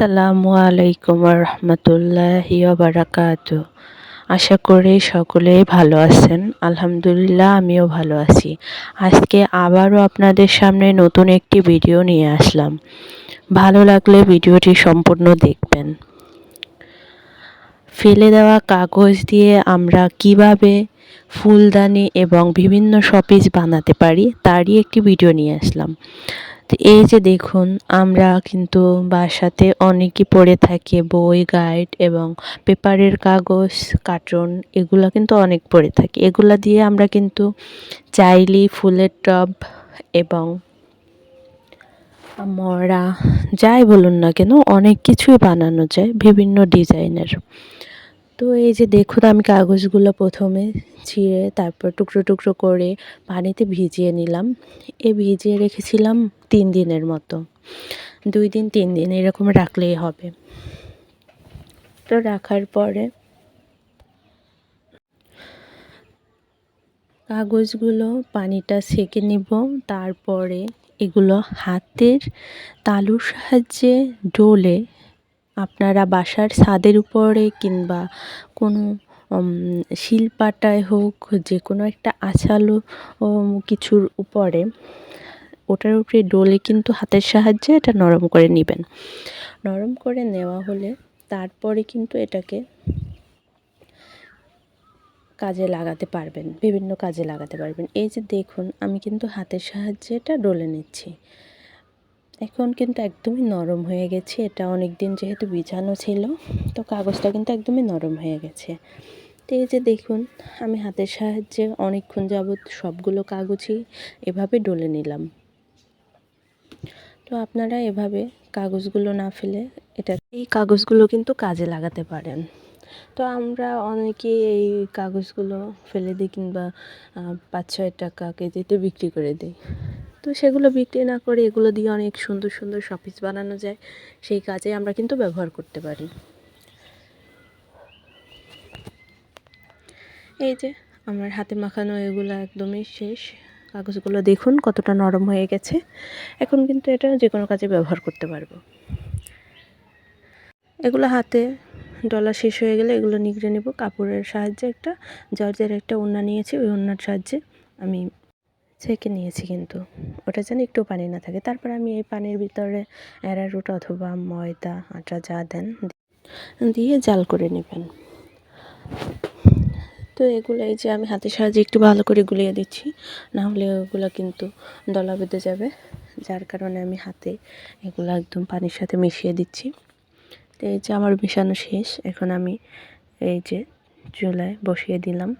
আসসালামু আলাইকুম রহমতুল্লাহি বারাকাত। আশা করি সকলেই ভালো আছেন। আলহামদুলিল্লাহ, আমিও ভালো আছি। আজকে আবারও আপনাদের সামনে নতুন একটি ভিডিও নিয়ে আসলাম। ভালো লাগলে ভিডিওটি সম্পূর্ণ দেখবেন। ফেলে দেওয়া কাগজ দিয়ে আমরা কীভাবে ফুলদানি এবং বিভিন্ন শপিস বানাতে পারি, তারই একটি ভিডিও নিয়ে আসলাম। তো এই যে দেখুন, আমরা কিন্তু বাসাতে অনেকই পড়ে থাকি, বই গাইড এবং পেপারের কাগজ কার্টুন এগুলো কিন্তু অনেক পড়ে থাকি। এগুলো দিয়ে আমরা কিন্তু চাইলি ফুলের টব এবং মরা, যাই বলুন না কেন, অনেক কিছুই বানানো যায় বিভিন্ন ডিজাইনের তো এই যে দেখুন আমি কাগজগুলো প্রথমে ছিঁড়ে তারপর টুকরো টুকরো করে পানিতে ভিজিয়ে নিলাম। এ ভিজিয়ে রেখেছিলাম তিন দিনের মতো। দুই দিন, তিন দিন এরকম রাখলেই হবে। তো রাখার পরে কাগজগুলো পানিটা সেকে নিব। তারপরে এগুলো হাতের তালুর সাহায্যে ডোলে আপনারা বাসার ছাদের উপরে কিংবা কোনো শিলপাটায় হোক, যে কোনো একটা আছালো কিছুর উপরে, ওটার উপরে ডোলে কিন্তু হাতের সাহায্যে এটা নরম করে নেবেন। নরম করে নেওয়া হলে তারপরে কিন্তু এটাকে কাজে লাগাতে পারবেন, বিভিন্ন কাজে লাগাতে পারবেন। এই যে দেখুন, আমি কিন্তু হাতের সাহায্যে এটা ডলে নিচ্ছি। এখন কিন্তু একদমই নরম হয়ে গেছে। এটা অনেক দিন যেহেতু বিছানো ছিল, তো কাগজটা কিন্তু একদমই নরম হয়ে গেছে। তো এই যে দেখুন, আমি হাতের সাহায্যে অনেকক্ষণ যাবৎ সবগুলো কাগজই এভাবে ডলে নিলাম। তো আপনারা এভাবে কাগজগুলো না ফেলে এটা, এই কাগজগুলো কিন্তু কাজে লাগাতে পারেন। তো আমরা অনেকেই এই কাগজগুলো ফেলে দিই কিংবা পাঁচ ছয় টাকা কেজিতে বিক্রি করে দিই। তো সেগুলো বিক্রি না করে এগুলো দিয়ে অনেক সুন্দর সুন্দর শপিস বানানো যায়। সেই কাজে আমরা কিন্তু ব্যবহার করতে পারি। এই যে আমার হাতে মাখানো এগুলো একদমই শেষ। কাগজগুলো দেখুন কতটা নরম হয়ে গেছে। এখন কিন্তু এটা যে কোনো কাজে ব্যবহার করতে পারব। এগুলো হাতে ডলা শেষ হয়ে গেলে এগুলো নিগড়ে নেব। কাপড়ের সাহায্যে একটা, জর্জের একটা ওড়না নিয়েছি, ওই ওড়নার সাহায্যে আমি ছেঁকে নিয়েছি কিন্তু। ওটা যেন একটু পানি না থাকে। তারপর আমি এই পানির ভিতরে অ্যারারুট অথবা ময়দা, আটা যা দেন দিয়ে জাল করে নেবেন। তো এগুলো এই যে আমি হাতের সাহায্যে একটু ভালো করে গুলিয়ে দিচ্ছি, না হলে ওগুলো কিন্তু দলা বেঁধে যাবে। যার কারণে আমি হাতে এগুলো একদম পানির সাথে মিশিয়ে দিচ্ছি। তো এই যে আমার মেশানো শেষ। এখন আমি এই যে চুলায় বসিয়ে দিলাম।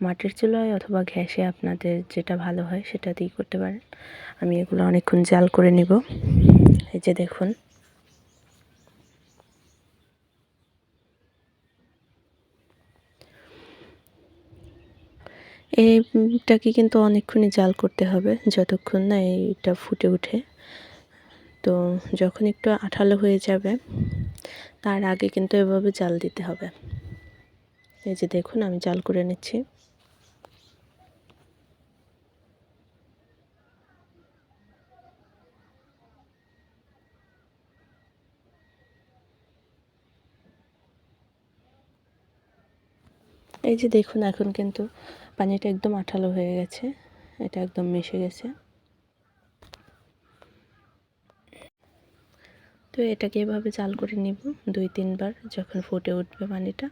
মাটির চুলায় অথবা গ্যাসে আপনাদের যেটা ভালো হয় সেটা দিয়ে করতে পারেন। আমি এগুলো অনেকক্ষণ জাল করে নিব। এই যে দেখুন। এইটাকে কিন্তু অনেকক্ষণই জাল করতে হবে যতক্ষণ না এইটা ফুটে ওঠে তো যখন একটু আঠালো হয়ে যাবে, তার আগে কিন্তু এভাবে জাল দিতে হবে। এই যে দেখুন, আমি জাল করে নিচ্ছি। এই যে দেখুন, এখন কিন্তু পানিটা একদম আঠালো হয়ে গেছে। এটা একদম মিশে গেছে। তো এটাকে এভাবে জাল করে নিব দুই, তিনবার, যখন ফুটে উঠবে পানিটা।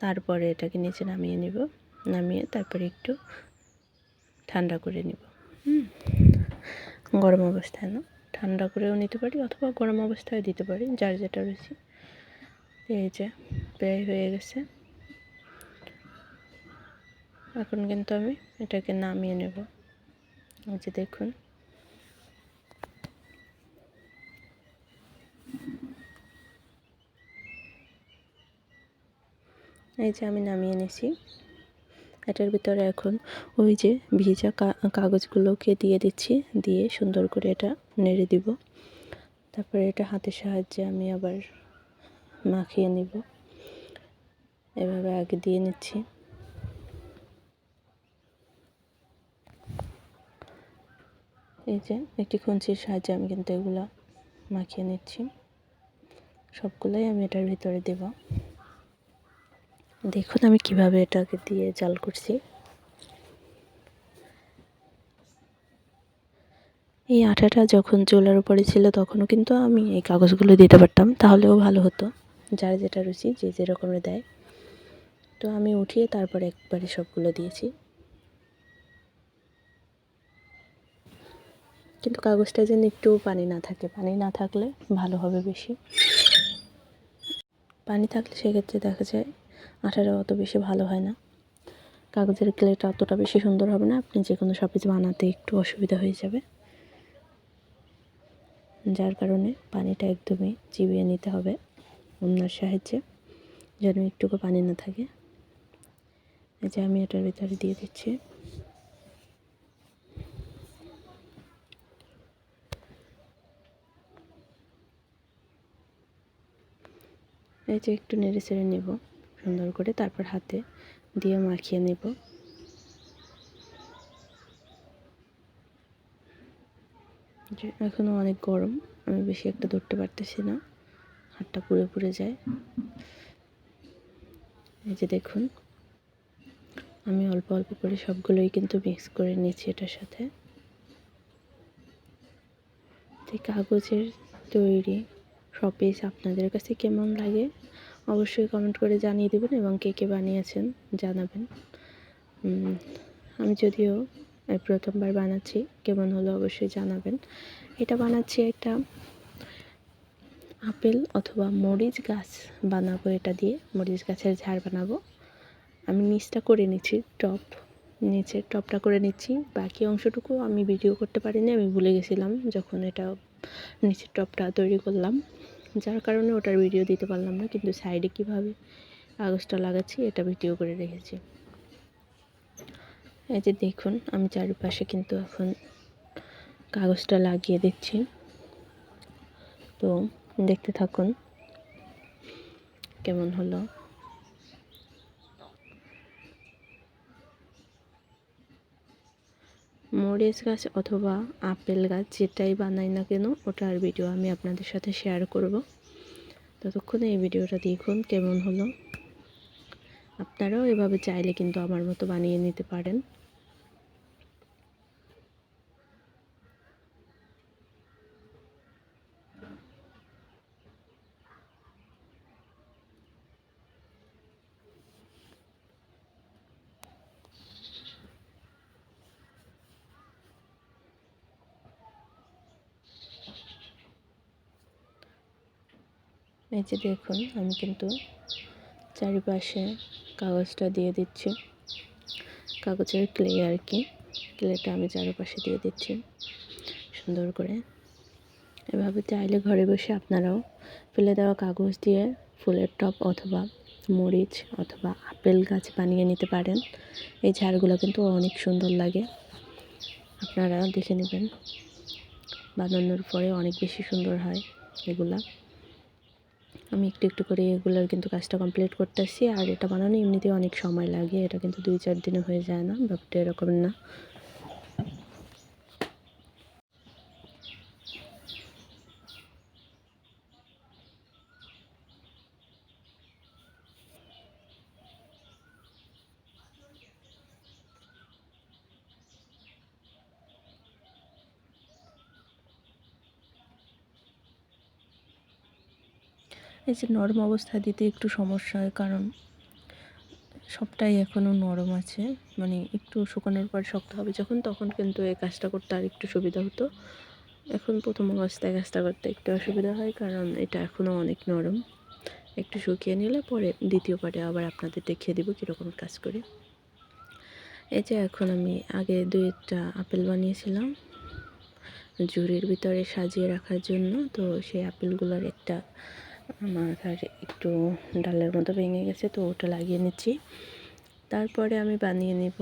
তারপরে এটাকে নিচে নামিয়ে নিব। নামিয়ে তারপরে একটু ঠান্ডা করে নিব। হুম, গরম অবস্থায় না। ঠান্ডা করেও নিতে পারি অথবা গরম অবস্থায় দিতে পারি, যার যেটা রয়েছে এই যে, প্রায় হয়ে গেছে। এখন কিন্তু আমি এটাকে নামিয়ে নেব। এই যে দেখুন। এই যে আমি নামিয়ে নিছি। এটার ভিতরে এখন ওই যে ভিজা কাগজগুলোকে দিয়ে দিচ্ছি, দিয়ে সুন্দর করে এটা নেড়ে দিব। তারপরে এটা হাতের সাহায্যে আমি আবার মাখিয়ে নিব। এভাবে আগে দিয়ে নিচ্ছি। এই যে একটি খুঞ্চির সাহায্যে আমি কিন্তু এগুলো মাখিয়ে নিচ্ছি। সবগুলোই আমি এটার ভিতরে দেব। দেখুন আমি কীভাবে এটাকে দিয়ে জাল করছি। এই আটাটা যখন চুলার উপরে ছিল তখনও কিন্তু আমি এই কাগজগুলো দিতে পারতাম, তাহলেও ভালো হতো। যার যেটা রুচি, যে যেরকমের দেয়। তো আমি উঠিয়ে তারপরে একবারে সবগুলো দিয়েছি। কিন্তু কাগজটা যেন একটু পানি না থাকে। পানি না থাকলে ভালো হবে বেশি। পানি থাকলে সেক্ষেত্রে দেখা যায় আঠাটা অত বেশি ভালো হয় না। কাগজের ক্লেটা অতটা বেশি সুন্দর হবে না। আপনি যে কোনো সব কিছু বানাতে একটু অসুবিধা হয়ে যাবে। যার কারণে পানিটা একদমই চিবিয়ে নিতে হবে অন্যার সাহায্যে, যেন একটুকু পানি না থাকে। এই যে আমি এটার ভিতরে দিয়ে দিচ্ছি। এই যে একটু নেড়ে চেড়ে নেব, সুন্দর করে তারপর হাতে দিয়ে মাখিয়ে নেব। এখনও অনেক গরম, আমি বেশি একটা ধরতে পারতেছি না, হাতটা পুড়ে পুড়ে যায়। এই যে দেখুন, আমি অল্প অল্প করে সবগুলোই কিন্তু মিক্স করে নিয়েছি এটার সাথে। কাগজের তৈরি শপিস আপনাদের কাছে কেমন লাগে? অবশ্যই কমেন্ট করে জানিয়ে দেবেন এবং কে কে বানিয়েছেন জানাবেন। আমি যদিও প্রথমবার বানাচ্ছি, কেমন হলো অবশ্যই জানাবেন। এটা বানাচ্ছি একটা আপেল অথবা মরিচ গাছ বানাবো এটা দিয়ে। মরিচ গাছের ঝাড় বানাবো। আমি নিচটা করে নিচ্ছি, টপ নিচের টপটা করে নিচ্ছি। বাকি অংশটুকু আমি ভিডিও করতে পারিনি, আমি ভুলে গেছিলাম যখন এটা নিচের টপটা তৈরি করলাম। যার কারণে ওটার ভিডিও দিতে পারলাম না, কিন্তু সাইডে কীভাবে কাগজটা লাগাচ্ছি এটা ভিডিও করে রেখেছি। এই যে দেখুন, আমি চারিপাশে কিন্তু এখন কাগজটা লাগিয়ে দিচ্ছি। তো দেখতে থাকুন, কেমন হলো। মরিচ গাছ অথবা আপেল গাছ যেটাই বানাই না কেন, ওটার ভিডিও আমি আপনাদের সাথে শেয়ার করব। ততক্ষণে এই ভিডিওটা দেখুন, কেমন হলো। আপনারাও এভাবে চাইলে কিন্তু আমার মতো বানিয়ে নিতে পারেন। এই যে দেখুন, আমি কিন্তু চারিপাশে কাগজটা দিয়ে দিচ্ছি। কাগজের ক্লে আর কি, ক্লেটা আমি চারিপাশে দিয়ে দিচ্ছি। সুন্দর করে। এভাবে চাইলে ঘরে বসে আপনারাও ফেলে দেওয়া কাগজ দিয়ে ফুলের টপ অথবা মরিচ অথবা আপেল গাছ বানিয়ে নিতে পারেন। এই ঝাড়গুলো কিন্তু অনেক সুন্দর লাগে। আপনারা দেখে নেবেন। বানানোর পরে অনেক বেশি সুন্দর হয় এগুলা। আমি একটু একটু করে এগুলোর কিন্তু কাজটা কমপ্লিট করতেছি। আর এটা বানানো এমনিতেই অনেক সময় লাগে, এটা কিন্তু দুই, চার দিনে হয়ে যায় না, ব্যাপারটা এরকম না। এই যে নরম অবস্থা দিতে একটু সমস্যা হয়, কারণ সবটাই এখনও নরম আছে। মানে একটু শুকানোর পর শক্ত হবে। যখন তখন কিন্তু এই কাজটা করতে আর একটু সুবিধা হতো। এখন প্রথম অবস্থায় কাজটা করতে একটু অসুবিধা হয়, কারণ এটা এখনও অনেক নরম। একটু শুকিয়ে নিলে পরে দ্বিতীয় পারে আবার আপনাদের দেখিয়ে দেবো কীরকম কাজ করে। এই যে এখন আমি আগে দুই একটা আপেল বানিয়েছিলাম জুড়ির ভিতরে সাজিয়ে রাখার জন্য। তো সেই আপেলগুলোর একটা মাথার একটু ডালের মতো ভেঙে গেছে, তো ওটা লাগিয়ে নিচ্ছি। তারপরে আমি বানিয়ে নেব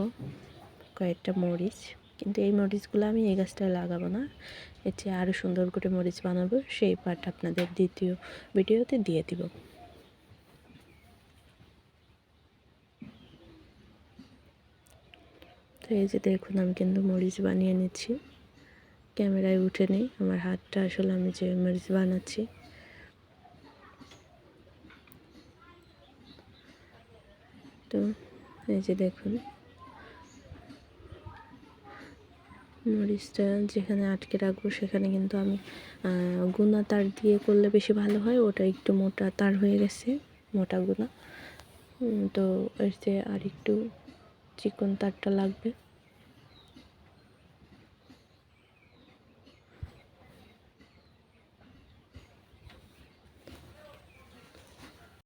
কয়েকটা মরিচ। কিন্তু এই মরিচগুলো আমি এই গাছটায় লাগাবো না। এর চেয়ে আরও সুন্দর করে মরিচ বানাবো। সেই পার্ট আপনাদের দ্বিতীয় ভিডিওতে দিয়ে দিব। তো এই যে দেখুন, আমি কিন্তু মরিচ বানিয়ে নিচ্ছি। ক্যামেরায় উঠে নেই। আমার হাতটা আসলে আমি যে মরিচ বানাচ্ছি তো এই যে দেখুন। মরিচটা যেখানে আটকে রাখব, সেখানে কিন্তু আমি গুনা তার দিয়ে করলে বেশি ভালো হয়। ওটা একটু মোটা তার হয়ে গেছে, মোটা গুনা। তো এর আর একটু চিকন তারটা লাগবে।